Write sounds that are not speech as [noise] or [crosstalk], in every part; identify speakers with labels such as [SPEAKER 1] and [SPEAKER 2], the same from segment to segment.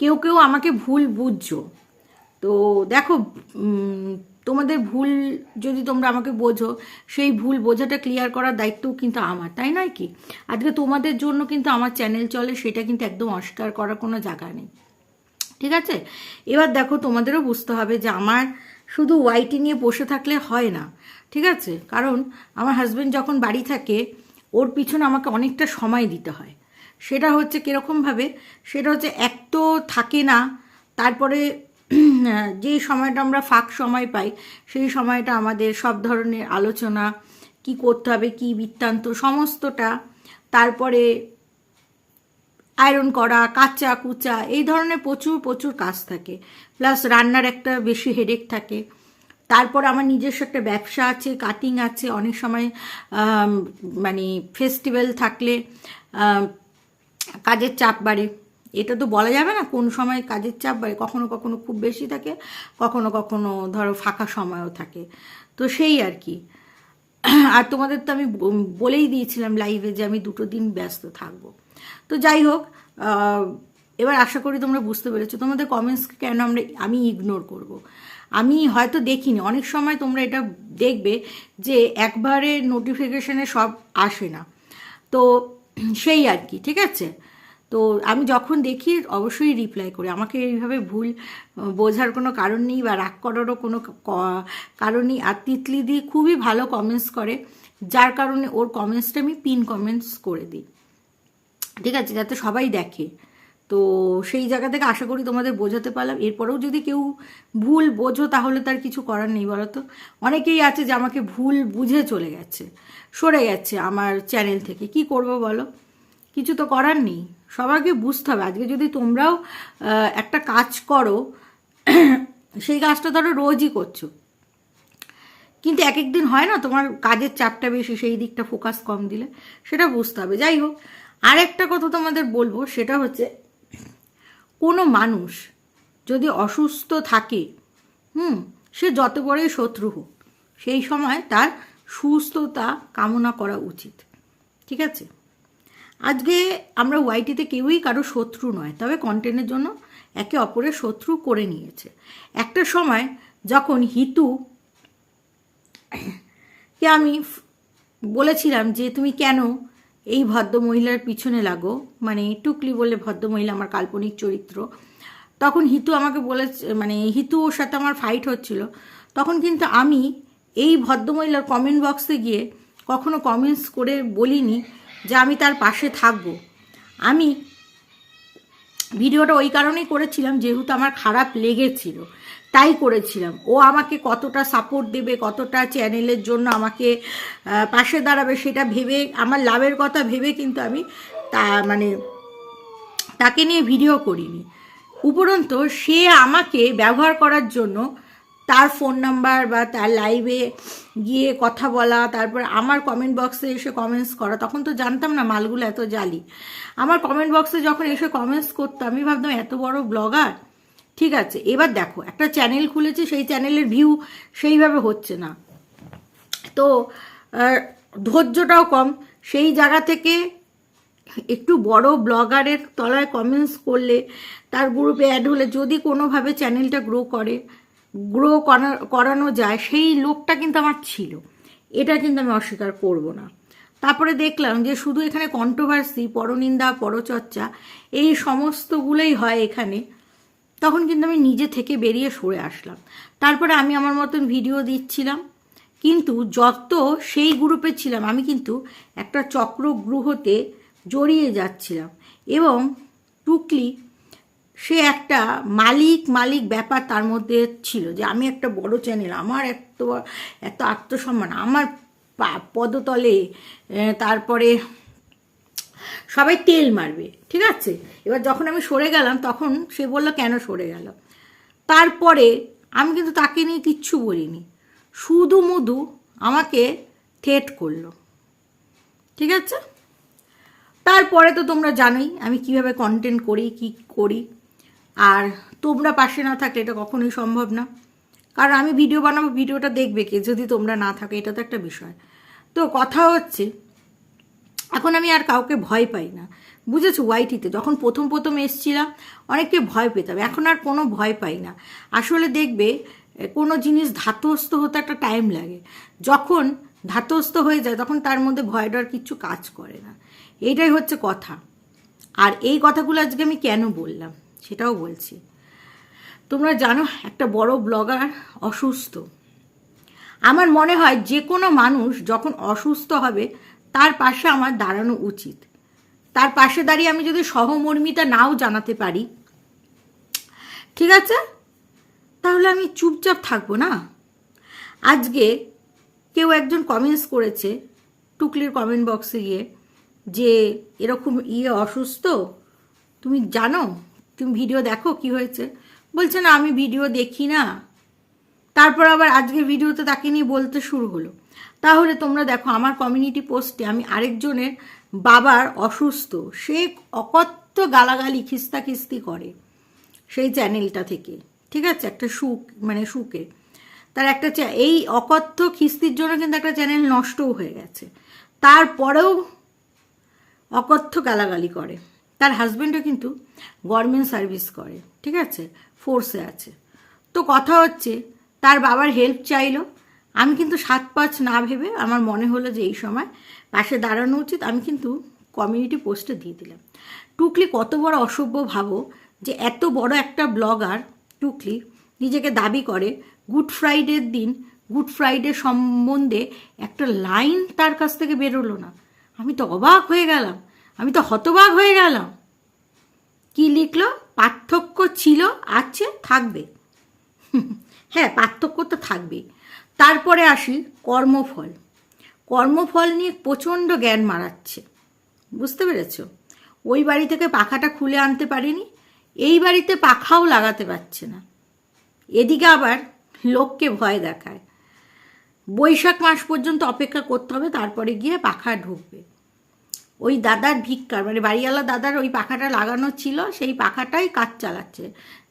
[SPEAKER 1] কেউ কেউ আমাকে ভুল বুঝছ। তো দেখো তোমাদের ভুল যদি তোমরা আমাকে বোঝো, সেই ভুল বোঝাটা ক্লিয়ার করার দায়িত্বও কিন্তু আমার, তাই নয় কি? আজকে তোমাদের জন্য কিন্তু আমার চ্যানেল চলে, সেটা কিন্তু একদম অস্বীকার করার কোনো জায়গা নেই। ঠিক আছে? এবার দেখো, তোমাদেরও বুঝতে হবে যে আমার শুধু ওয়াইটি নিয়ে বসে থাকলে হয় না। ঠিক আছে? কারণ আমার হাজব্যান্ড যখন বাড়ি থাকে, ওর পিছনে আমাকে অনেকটা সময় দিতে হয়। সেটা হচ্ছে কীরকমভাবে সেটা হচ্ছে এক তো থাকে না, তারপরে [clears throat] যে সময়টা আমরা ফাঁক সময় পাই, সেই সময়টা আমাদের সব ধরনের আলোচনা, কি করতে হবে, কি বৃত্তান্ত, সমস্তটা, তারপরে আয়রন করা, কাঁচা কুচা, এই ধরনের প্রচুর প্রচুর কাজ থাকে। প্লাস রান্নার একটা বেশি হেডেক থাকে। তারপর আমার নিজস্ব একটা ব্যবসা আছে কাটিং আছে, অনেক সময় মানে ফেস্টিভ্যাল থাকলে কাজের চাপ বাড়ে। এটা তো বলা যাবে না কোন সময় কাজের চাপ বাড়ে, কখনো কখনো খুব বেশি থাকে, কখনো কখনো ধরো ফাঁকা সময়ও থাকে। তো সেই আর কি। আর তোমাদের তো আমি বলেই দিয়েছিলাম লাইভে যে আমি দুটো দিন ব্যস্ত থাকব। তো যাই হোক এবার আশা করি তোমরা বুঝতে পেরেছ, তোমাদের কমেন্টস কেন আমরা, আমি ইগনোর করব। আমি হয়তো দেখিনি, অনেক সময় তোমরা এটা দেখবে যে একবারে নোটিফিকেশনে সব আসে না। তো সেই আর কি, ঠিক আছে? তো আমি যখন দেখি, অবশ্যই রিপ্লাই করি। আমাকে এইভাবে ভুল বোঝার কোনো কারণ নেই বা রাগ করারও কোনো কারণ নেই। আর তিতলি দিয়ে খুবই ভালো কমেন্টস করে, যার কারণে ওর কমেন্টসটা আমি পিন কমেন্টস করে দিই। ঠিক আছে? যাতে সবাই দেখে। তো সেই জায়গা থেকে আশা করি তোমাদের বোঝাতে পারলাম। এরপরেও যদি কেউ ভুল বোঝো, তাহলে তার কিছু করার নেই বলো তো অনেকেই আছে যে আমাকে ভুল বুঝে চলে গেছে, সরে গেছে আমার চ্যানেল থেকে। কি করব বলো? কিছু তো করার নেই। সবাইকে বুঝতে হবে। আজকে যদি তোমরাও একটা কাজ করো, [clears throat] সেই কাজটা ধরো রোজই করছ। কিন্তু এক একদিন হয় না, তোমার কাজের চাপটা বেশি, সেই দিকটা ফোকাস কম দিলে। সেটা বুঝতে হবে। যাই হোক, আরেকটা কথা তোমাদের বলব, সেটা হচ্ছে কোনো মানুষ যদি অসুস্থ থাকে, হুম, সে যত বড়ই শত্রু হোক, সেই সময় তার সুস্থতা কামনা করা উচিত। ঠিক আছে? আজকে আমরা ওয়াইটিতে কেউই কারও শত্রু নয়, তবে কন্টেন্টের জন্য একে অপরের শত্রু করে নিয়েছে। একটা সময় যখন হিতু, কে আমি বলেছিলাম যে তুমি কেন এই ভদ্র মহিলার পিছনে লাগো মানে টুকলি বলে ভদ্র মহিলা আমার কাল্পনিক চরিত্র। তখন হিতু আমাকে বলে মানে হিতু ওর সাথে আমার ফাইট হচ্ছিল। তখন কিন্তু আমি এই ভদ্রমহিলার কমেন্ট বক্সে গিয়ে কখনো কমেন্টস করে বলিনি যে আমি তার পাশে থাকব। আমি ভিডিওটা ওই কারণেই করেছিলাম, যেহেতু আমার খারাপ লেগেছিল। তাই করেছিলাম। ও আমাকে কতটা সাপোর্ট দেবে, কতটা চ্যানেলের জন্য আমাকে পাশে দাঁড়াবে সেটা ভেবে, আমার লাভের কথা ভেবে কিন্তু আমি তা মানে তাকে নিয়ে ভিডিও করিনি। উপরন্ত সে আমাকে ব্যবহার করার জন্য তার ফোন নাম্বার বা তার লাইভে গিয়ে কথা বলা, তারপর আমার কমেন্ট বক্সে এসে কমেন্টস করা, তখন তো জানতাম না মালগুলো এত জালি আমার কমেন্ট বক্সে যখন এসে কমেন্টস করতো, আমি ভাবতাম, এত বড় ব্লগার ঠিক আছে, এবার দেখো, একটা চ্যানেল খুলেছে, সেই চ্যানেলের ভিউ সেইভাবে হচ্ছে না। তো ধৈর্যটাও কম, সেই জায়গা থেকে একটু বড় ব্লগারের তলায় কমেন্টস করলে, তার গ্রুপে অ্যাড হলে, যদি কোনোভাবে চ্যানেলটা গ্রো করে গ্রো করানো যায়, সেই লোকটা কিন্তু আমার ছিল। এটা কিন্তু আমি অস্বীকার করব না। তারপরে দেখলাম যে, শুধু এখানে কন্ট্রোভার্সি পরনিন্দা, পরচর্চা, এই সমস্তগুলোই হয় এখানে। তখন কিন্তু আমি নিজে থেকে বেরিয়ে সরে আসলাম। তারপরে আমি আমার মতন ভিডিও দিচ্ছিলাম। কিন্তু যত সেই গ্রুপে ছিলাম, আমি কিন্তু একটা চক্র গ্রহতে জড়িয়ে যাচ্ছিলাম এবং টুকলি সে একটা মালিক মালিক ব্যাপার তার মধ্যে ছিল যে আমি একটা বড় চ্যানেল আমার এত এত আত্মসম্মান, আমার পদতলে তারপরে সবাই তেল মারবে, ঠিক আছে? এবার যখন আমি সরে গেলাম, তখন সে বলল, কেন সরে গেল? তারপরে আমি কিন্তু তাকে নিয়ে কিচ্ছু বলিনি, শুধু মুধু আমাকে থ্রেট করল, ঠিক আছে? তারপরে তো তোমরা জানোই আমি কীভাবে কন্টেন্ট করি, কি করি, আর তোমরা পাশে না থাকলে এটা কখনোই সম্ভব না। কারণ আমি ভিডিও বানাবো ভিডিওটা দেখবে কে? যদি তোমরা না থাকো, এটা তো একটা বিষয়। তো কথা হচ্ছে এখন আমি আর কাউকে ভয় পাই না। বুঝেছ? ওয়াইটিতে যখন প্রথম প্রথম এসছিলাম, অনেককে ভয় পেতাম। এখন আর কোনো ভয় পাই না। আসলে দেখবে কোনো জিনিস ধাতস্থ হতে একটা টাইম লাগে। যখন ধাতস্থ হয়ে যায়, তখন তার মধ্যে ভয় ডর কিচ্ছু কাজ করে না। এইটাই হচ্ছে কথা। আর এই কথাগুলো আজকে আমি কেন বললাম? সেটাও বলছি। তোমরা জানো, একটা বড় ব্লগার অসুস্থ। আমার মনে হয় যে কোনো মানুষ যখন অসুস্থ হবে তার পাশে আমার দাঁড়ানো উচিত। তার পাশে দাঁড়িয়ে আমি যদি সহমর্মিতা নাও জানাতে পারি, ঠিক আছে? তাহলে আমি চুপচাপ থাকব না? আজকে কেউ একজন কমেন্টস করেছে, টুকলির কমেন্ট বক্সে গিয়ে, যে এরকম ইয়ে অসুস্থ, তুমি জানো? তুমি ভিডিও দেখো কি হয়েছে? বলছে, না, আমি ভিডিও দেখি না। তারপর আবার আজকের ভিডিওতে তাকে নিয়ে বলতে শুরু হলো। তাহলে তোমরা দেখো আমার কমিউনিটি পোস্টে আমি আরেকজনের বাবার অসুস্থ, সে অকথ্য গালাগালি খিস্তা খিস্তি করে সেই চ্যানেলটা থেকে, ঠিক আছে? একটা সুখ মানে সুখে। তার একটা এই অকথ্য খিস্তির জন্য কিন্তু একটা চ্যানেল নষ্টও হয়ে গেছে। তারপরেও অকথ্য গালাগালি করে। তার হাজব্যান্ডও কিন্তু গভর্নমেন্ট সার্ভিস করে, ঠিক আছে? ফোর্সে আছে। তো কথা হচ্ছে, তার বাবার হেল্প চাইলো আমি কিন্তু সাত পাঁচ না ভেবে আমার মনে হলো যে এই সময় পাশে দাঁড়ানো উচিত। আমি কিন্তু কমিউনিটি পোস্টে দিয়ে দিলাম। টুকলি কত বড় অসভ্য ভাবো যে এত বড় একটা ব্লগার টুকলি নিজেকে দাবি করে গুড ফ্রাইডের দিন গুড ফ্রাইডে সম্বন্ধে একটা লাইন তার কাছ থেকে বেরোলো না। আমি তো অবাক হয়ে গেলাম। আমি তো হতবাক হয়ে গেলাম। কি লিখলো? পার্থক্য ছিল, আছে, থাকবে। হ্যাঁ পার্থক্য তো থাকবেই। তারপরে আসি কর্মফল। কর্মফল নিয়ে প্রচণ্ড জ্ঞান মারাচ্ছে। বুঝতে পেরেছ? ওই বাড়ি থেকে পাখাটা খুলে আনতে পারিনি, এই বাড়িতে পাখাও লাগাতে পারছে না। এদিকে আবার লোককে ভয় দেখায়। বৈশাখ মাস পর্যন্ত অপেক্ষা করতে হবে, তারপরে গিয়ে পাখা ঢুকবে। ওই দাদার ভিক্ষার মানে বাড়িওয়ালা দাদার ওই পাখাটা লাগানো ছিল, সেই পাখাটাই কাজ চালাচ্ছে।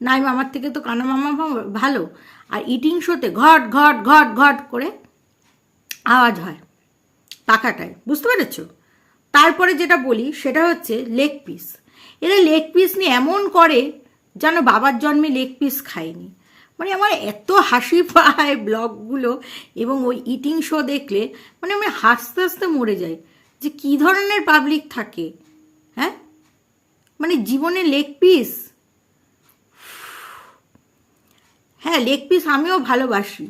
[SPEAKER 1] নাই মামার থেকে তো কানা মামা ভালো। আর ইটিং শোতে ঘট ঘট ঘট ঘট করে আওয়াজ হয় পাখাটায়। বুঝতে পেরেছ? তারপরে যেটা বলি, সেটা হচ্ছে লেগ পিস এরা লেগ পিস নিয়ে এমন করে যেন বাবার জন্মে লেগ পিস খায়নি। মানে আমার এত হাসি পায় ব্লগগুলো এবং ওই ইটিং শো দেখলে মানে আমি হাসতে হাসতে মরে যাই। যে কী ধরনের পাবলিক থাকে হ্যাঁ? মানে জীবনে লেগ পিস হ্যাঁ লেগ পিস আমিও ভালোবাসি।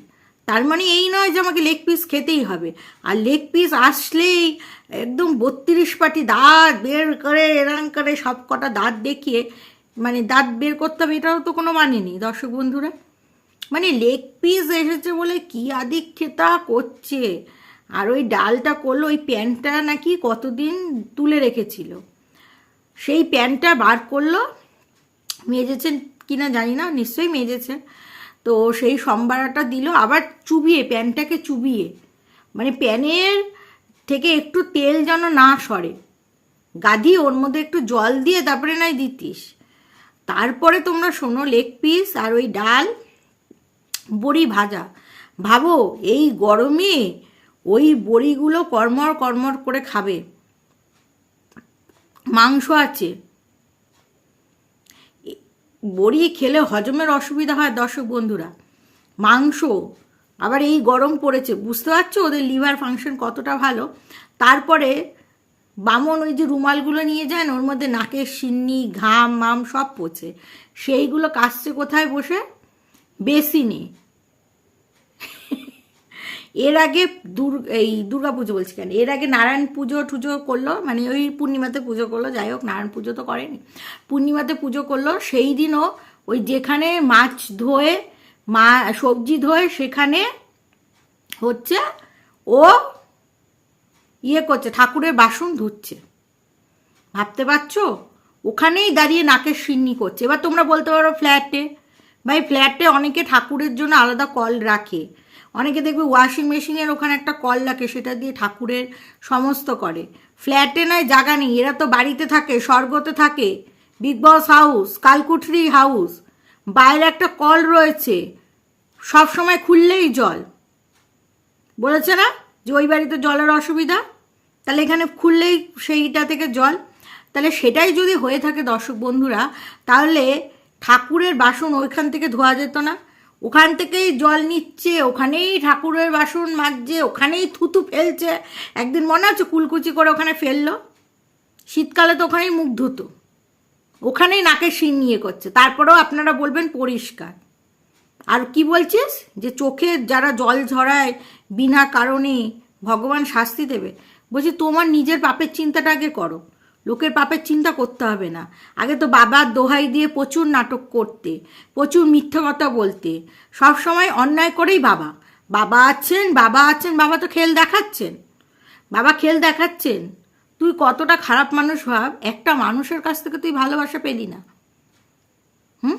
[SPEAKER 1] তার মানে এই নয় যে আমাকে লেগ পিস খেতেই হবে। আর লেগ পিস আসলেই একদম বত্রিশ পাটি দাঁত বের করে, এরম করে সব কটা দাঁত দেখিয়ে মানে দাঁত বের করতে হবে, এটাও তো কোনো মানে নেই, দর্শক বন্ধুরা। মানে লেগ পিস এসেছে বলে কি আদিক খেতা করছে? আর ওই ডালটা করল, ওই প্যান্টটা নাকি কতদিন তুলে রেখেছিল? সেই প্যান্টটা বার করল, মেজেছেন কিনা জানি না, নিশ্চয়ই মেজেছে তো সেই সম্বারাটা দিল, আবার চুবিয়ে, প্যানটাকে চুবিয়ে। মানে প্যানের থেকে একটু তেল যেন না সরে। গাদি ওর মধ্যে একটু জল দিয়ে তারপরে নাই দিতিস। তারপরে তোমরা শোনো, লেগ পিস আর ওই ডাল, বড়ি ভাজা। ভাবো, এই গরমে ওই বড়িগুলো কর্মর কর্মর করে খাবে। মাংস আছে। বড়ি খেলে হজমের অসুবিধা হয় দর্শক বন্ধুরা। মাংস, আবার এই গরম পড়েছে, বুঝতে পারছ? ওদের লিভার ফাংশন কতটা ভালো। তারপরে বামন ওই যে রুমালগুলো নিয়ে যায় না, ওর মধ্যে নাকের সিন্নি, ঘাম, মাম সব পচে সেইগুলো কাশছে কোথায় বসে? বেসিনে। এর আগে দুর, এই দুর্গা পুজো বলছি কেন? এর আগে নারায়ণ পুজো টুজো করল মানে ওই পূর্ণিমাতে পুজো করল, যাই হোক, নারায়ণ পুজো তো করেনি। পূর্ণিমাতে পুজো করল, সেই দিনও ওই যেখানে মাছ ধোয়ে, মা, সবজি ধোয়ে, সেখানে হচ্ছে ও ইয়ে করছে, ঠাকুরের বাসন ধুচ্ছে। ভাবতে পারছ? ওখানেই দাঁড়িয়ে নাকের সিন্নি করছে। এবার তোমরা বলতে পারো ফ্ল্যাটে। ভাই, ফ্ল্যাটে অনেকে ঠাকুরের জন্য আলাদা কল রাখে। অনেকে দেখবে ওয়াশিং মেশিনের ওখানে একটা কল লাগে সেটা দিয়ে ঠাকুরের সমস্ত করে। ফ্ল্যাটে নয়, জায়গা নেই। এরা তো বাড়িতে থাকে, স্বর্গতে থাকে। বিগ বস হাউস কালকুঠরি হাউস বাইরে একটা কল রয়েছে। সব সময় খুললেই জল। বলেছে না যে ওই বাড়িতে জলের অসুবিধা? তাহলে এখানে খুললেই সেইটা থেকে জল। তাহলে সেটাই যদি হয়ে থাকে দর্শক বন্ধুরা, তাহলে ঠাকুরের বাসন ওইখান থেকে ধোয়া যেত না। ওখান থেকেই জল নিচ্ছে, ওখানেই ঠাকুরের বাসন মাজছে, ওখানেই থুতু ফেলছে। একদিন মনে আছে কুলকুচি করে ওখানে ফেলল? শীতকালে তো ওখানেই মুখ ধুতো। ওখানেই নাকে শিন নিয়ে করছে। তারপরেও আপনারা বলবেন পরিষ্কার। আর কি বলছিস? যে চোখে যারা জল ঝরায় বিনা কারণে ভগবান শাস্তি দেবে। বলছি, তোমার নিজের পাপের চিন্তাটা আগে করো। লোকের পাপের চিন্তা করতে হবে না। আগে তো বাবার দোহাই দিয়ে প্রচুর নাটক করতে, প্রচুর মিথ্যা কথা বলতে। সব সময় অন্যায় করেই বাবা। বাবা আছেন বাবা আছেন, বাবা তো খেল দেখাচ্ছেন। বাবা খেল দেখাচ্ছেন। তুই কতটা খারাপ মানুষ ভাব একটা মানুষের কাছ থেকে তুই ভালোবাসা পেলি না। হুম?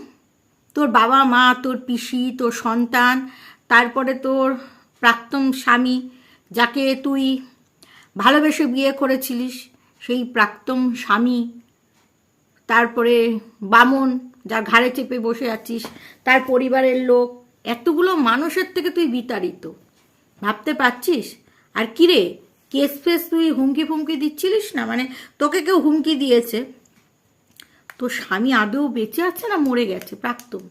[SPEAKER 1] তোর বাবা মা, তোর পিসি, তোর সন্তান, তারপরে তোর প্রাক্তন স্বামী, যাকে তুই ভালোবেসে বিয়ে করেছিলিস। সেই প্রাক্তন স্বামী, তারপরে বামন, যার ঘাড়ে চেপে বসে আছিস, তার পরিবারের লোক, এতগুলো মানুষের থেকে তুই বিতাড়িত। ভাবতে পারছিস? আর কিরে কেস ফেস তুই হুমকি ফুমকি দিচ্ছিলিস না? মানে তোকে কেউ হুমকি দিয়েছে। তো স্বামী আদৌ বেঁচে আছে না মরে গেছে? প্রাক্তন।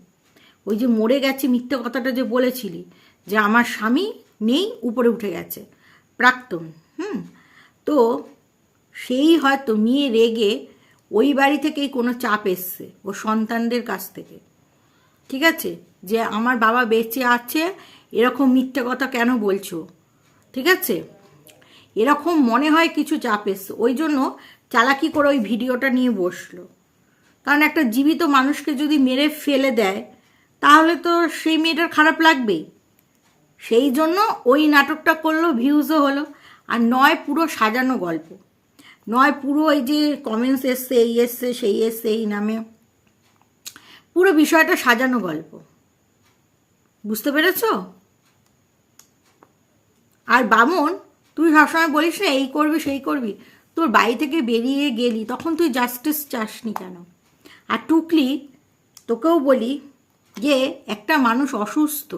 [SPEAKER 1] ওই যে মরে গেছে মিথ্যে কথাটা যে বলেছিলি, যে আমার স্বামী নেই, উপরে উঠে গেছে। প্রাক্তন, হুম? তো সেই হয়তো মেয়ে রেগে ওই বাড়ি থেকেই কোনো চাপ এসছে, ও সন্তানদের কাছ থেকে। ঠিক আছে? যে আমার বাবা বেঁচে আছে, এরকম মিথ্যে কথা কেন বলছো? ঠিক আছে? এরকম মনে হয় কিছু চাপ এসছে। ওই জন্য চালাকি করে ওই ভিডিওটা নিয়ে বসল। কারণ একটা জীবিত মানুষকে যদি মেরে ফেলে দেয়, তাহলে তো সেই মেয়েটার খারাপ লাগবেই। সেই জন্য ওই নাটকটা করল ভিউজও হলো। আর নয়, পুরো সাজানো গল্প। নয়, পুরো এই যে কমেন্টস এসছে, এই এসছে, সেই এসছে, এই নামে পুরো বিষয়টা সাজানো গল্প। বুঝতে পেরেছ? আর বামন, তুই সবসময় বলিস না, এই করবি, সেই করবি। তোর বাড়ি থেকে বেরিয়ে গেলি, তখন তুই জাস্টিস চাসনি কেন? আর টুকলি, তোকেও বলি যে, একটা মানুষ অসুস্থ,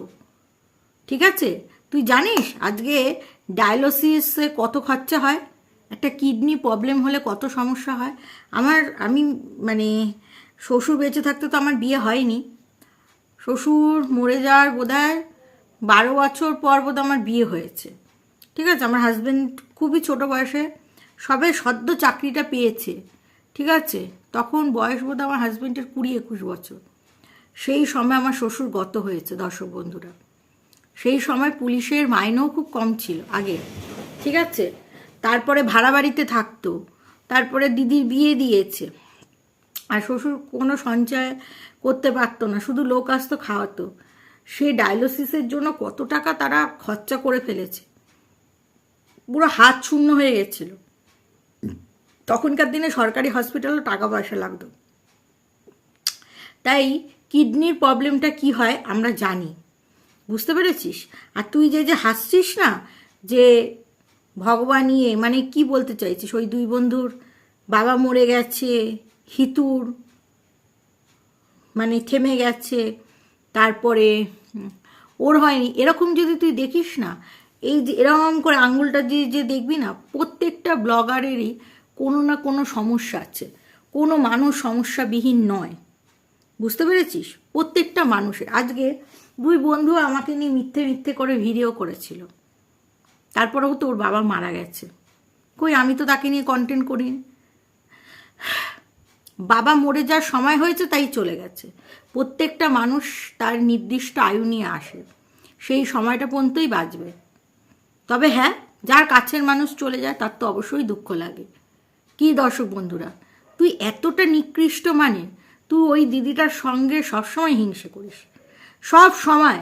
[SPEAKER 1] ঠিক আছে? তুই জানিস আজকে ডায়ালিসিসে কত খরচা হয়? একটা কিডনি প্রবলেম হলে কত সমস্যা হয়? আমার, আমি মানে শ্বশুর বেঁচে থাকতে তো আমার বিয়ে হয়নি। শ্বশুর মরে যাওয়ার বোধহয় বারো বছর পর বোধ আমার বিয়ে হয়েছে। ঠিক আছে? আমার হাজব্যান্ড খুবই ছোট বয়সে সবে সদ্য চাকরিটা পেয়েছে। ঠিক আছে? তখন বয়স বোধ আমার হাজব্যান্ডের কুড়ি একুশ বছর। সেই সময় আমার শ্বশুর গত হয়েছে দর্শক বন্ধুরা। সেই সময় পুলিশের মাইনেও খুব কম ছিল আগে। ঠিক আছে? তারপরে ভাড়া বাড়িতে থাকতো। তারপরে দিদির বিয়ে দিয়েছে। আর শ্বশুর কোনো সঞ্চয় করতে পারতো না, শুধু লোক আসতো খাওয়াতো। সে ডায়ালিসিসের জন্য কত টাকা তারা খরচা করে ফেলেছে। পুরো হাত শূন্য হয়ে গেছিল। তখনকার দিনে সরকারি হসপিটালও টাকা পয়সা লাগতো। তাই কিডনির প্রবলেমটা কি হয় আমরা জানি। বুঝতে পেরেছিস? আর তুই যে যে হাসছিস না যে ভগবান ইয়ে মানে কি বলতে চাইছিস? ওই দুই বন্ধুর বাবা মরে গেছে, হিতুর মানে থেমে গেছে, তারপরে ওর হয়নি। এরকম যদি তুই দেখিস না, এই যে এরকম করে আঙুলটা দিয়ে যে দেখবি না, প্রত্যেকটা ব্লগারেরই কোনো না কোনো সমস্যা আছে। কোনো মানুষ সমস্যাবিহীন নয়। বুঝতে পেরেছিস? প্রত্যেকটা মানুষের। আজকে দুই বন্ধু আমাকে নিয়ে মিথ্যে মিথ্যে করে ভিডিও করেছিল। তারপরেও তো ওর বাবা মারা গেছে। কই, আমি তো তাকে নিয়ে কন্টেন্ট করিনি বাবা মরে যাওয়ার সময় হয়েছে, তাই চলে গেছে। প্রত্যেকটা মানুষ তার নির্দিষ্ট আয়ু নিয়ে আসে। সেই সময়টা পর্যন্তই বাঁচবে। তবে হ্যাঁ যার কাছের মানুষ চলে যায়, তার তো অবশ্যই দুঃখ লাগে। কি দর্শক বন্ধুরা, তুই এতটা নিকৃষ্ট মানে তুই ওই দিদিটার সঙ্গে সবসময় হিংসে করিস। সব সময়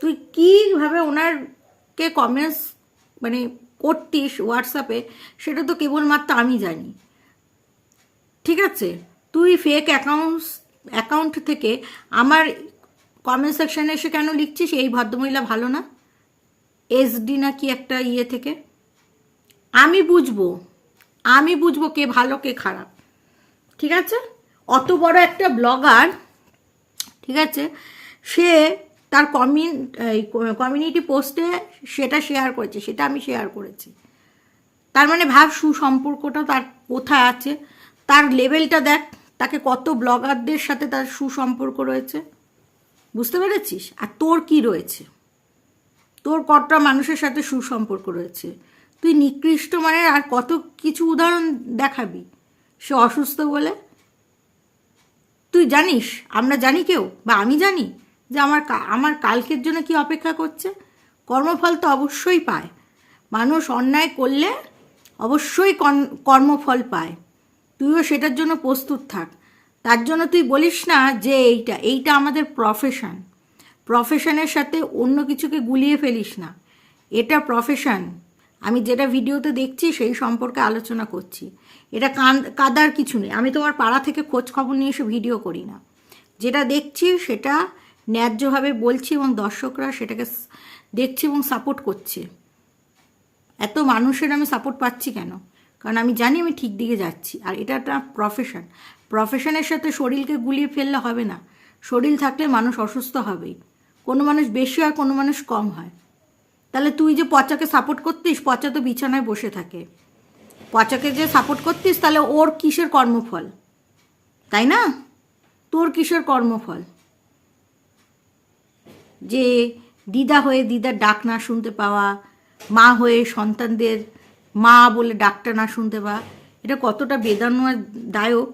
[SPEAKER 1] তুই কীভাবে ওনারকে কমেন্টস মানে করতিস হোয়াটসঅ্যাপে, সেটা তো কেবলমাত্র আমি জানি। ঠিক আছে? তুই ফেক অ্যাকাউন্টস অ্যাকাউন্ট থেকে আমার কমেন্ট সেকশানে এসে কেন লিখছিস? এই ভদ্রমহিলা ভালো না? এসডি না কি একটা ইয়ে থেকে? আমি বুঝব। আমি বুঝব কে ভালো, কে খারাপ। ঠিক আছে? অত বড় একটা ব্লগার ঠিক আছে? সে তার কমিউন কমিউনিটি পোস্টে সেটা শেয়ার করেছে, সেটা আমি শেয়ার করেছি। তার মানে ভাব সুসম্পর্কটা তার কোথায় আছে? তার লেভেলটা দেখ, তাকে কত ব্লগারদের সাথে তার সুসম্পর্ক রয়েছে। বুঝতে পেরেছিস? আর তোর কি রয়েছে? তোর কতটা মানুষের সাথে সুসম্পর্ক রয়েছে? তুই নিকৃষ্ট মানের আর কত কিছু উদাহরণ দেখাবি? সে অসুস্থ বলে? তুই জানিস? আমরা জানি কেউ? বা আমি জানি? যে আমার আমার কালকের জন্য কি অপেক্ষা করছে? কর্মফল তো অবশ্যই পায়। মানুষ অন্যায় করলে অবশ্যই কর্মফল পায়। তুইও সেটার জন্য প্রস্তুত থাক। তার জন্য তুই বলিস না যে এইটা এইটা আমাদের প্রফেশন প্রফেশনের সাথে অন্য কিছুকে গুলিয়ে ফেলিস না। এটা প্রফেশন আমি যেটা ভিডিওতে দেখছি সেই সম্পর্কে আলোচনা করছি। এটা কাদার কিছু নেই। আমি তোমার পাড়া থেকে খোঁজ খবর নিয়ে এসে ভিডিও করি না। যেটা দেখছি সেটা ন্যায্যভাবে বলছি এবং দর্শকরা সেটাকে দেখছে এবং সাপোর্ট করছে। এত মানুষের আমি সাপোর্ট পাচ্ছি কেন? কারণ আমি জানি আমি ঠিক দিকে যাচ্ছি, আর এটা একটা প্রফেশন প্রফেশনের সাথে শরীরকে গুলিয়ে ফেললে হবে না। শরীর থাকলে মানুষ অসুস্থ হবেই। কোনো মানুষ বেশি হয়, কোনো মানুষ কম হয়। তাহলে তুই যে পচাকে সাপোর্ট করতিস, পচা তো বিছানায় বসে থাকে। পচাকে যে সাপোর্ট করতিস, তাহলে ওর কিসের কর্মফল? তাই না? তোর কিসের কর্মফল? যে দিদা হয়ে দিদার ডাক না শুনতে পাওয়া, মা হয়ে সন্তানদের মা বলে ডাকটা না শুনতে পাওয়া, এটা কতটা বেদনাদায়ক।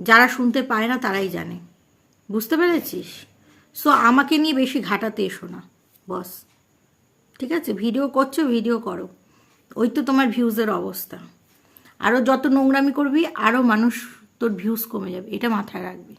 [SPEAKER 1] যারা শুনতে পায় না তারাই জানে। বুঝতে পেরেছিস? সো আমাকে নিয়ে বেশি ঘাটাতে এসো না, বস। ঠিক আছে? ভিডিও করছ, ভিডিও করো। ওই তো তোমার ভিউজের অবস্থা। আরও যত নোংরামি করবি আরও মানুষ তোর ভিউজ কমে যাবে। এটা মাথায় রাখবি।